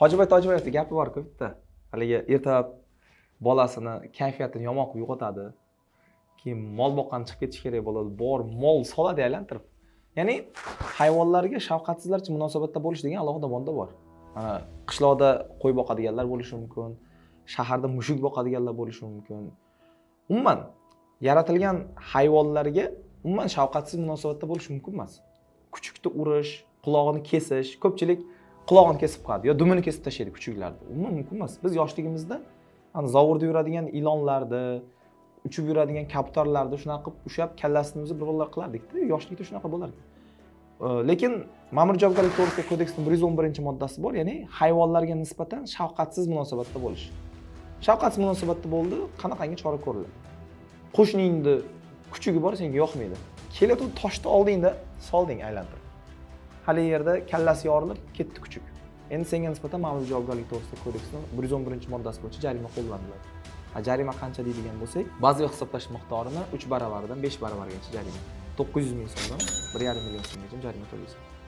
hojiboy tojiboyevni gapi borku bitta. Haligi ertalab bolasini kayfiyatini yomon qilib uyg'otadi. Keyin mol boqqani chiqib ketish kerak bo'ladi. Bor mol soladi aylantirib. Ya'ni hayvonlarga shafqatsizlarcha munosabatda bo'lish degan alohida modda bor. Mana qishloqda qo'y boqadiganlar bo'lishi mumkin shaharda mushuk boqadiganlar bo'lishi mumkin. Umuman yaratilgan hayvonlarga umuman shafqatsiz munosabatda bo'lish mumkin emas. Kuchukni urish qulog'ini kesish ko'pchilik qulog'ini kesib qo'yadi yo dumini kesib tashlaydi kuchuklarni. Umuman mumkin emas. Biz yoshligimizda ana zovurda yuradigan ilonlarni uchib yuradigan kaptarlarni shunaqa qilib ushlab kallasini o'zi bir qilardikda yoshlikda shunaqa bo'larkan lekin ma'muriy javobgarlik to'g'risida kodeksning bir yuz o'n birinchi moddasi bor ya'ni hayvonlarga nisbatan shafqatsiz munosabatda bo'lish. Shafqatsiz munosabatda bo'ldi qanaqangi chora ko'riladi qo'shningni kuchugi bor senga yoqmaydi. Keladi toshni oldingda solding aylantirib haligi yerda kallasi yorilib ketdi kuchuk. Endi senga nisbatan ma'muriy javobgarlik to'g'risida kodeksni bir yuz o'n birinchi moddasi bo'yicha jarima qo'llaniladi. Jarima qancha deydigan bo'lsak bazaviy hisoblash miqdorini uch baravaridan besh baravargacha jarima. To'qqiz yuz ming so'mdan bir yarim million so'mgacha jarima to'laysiz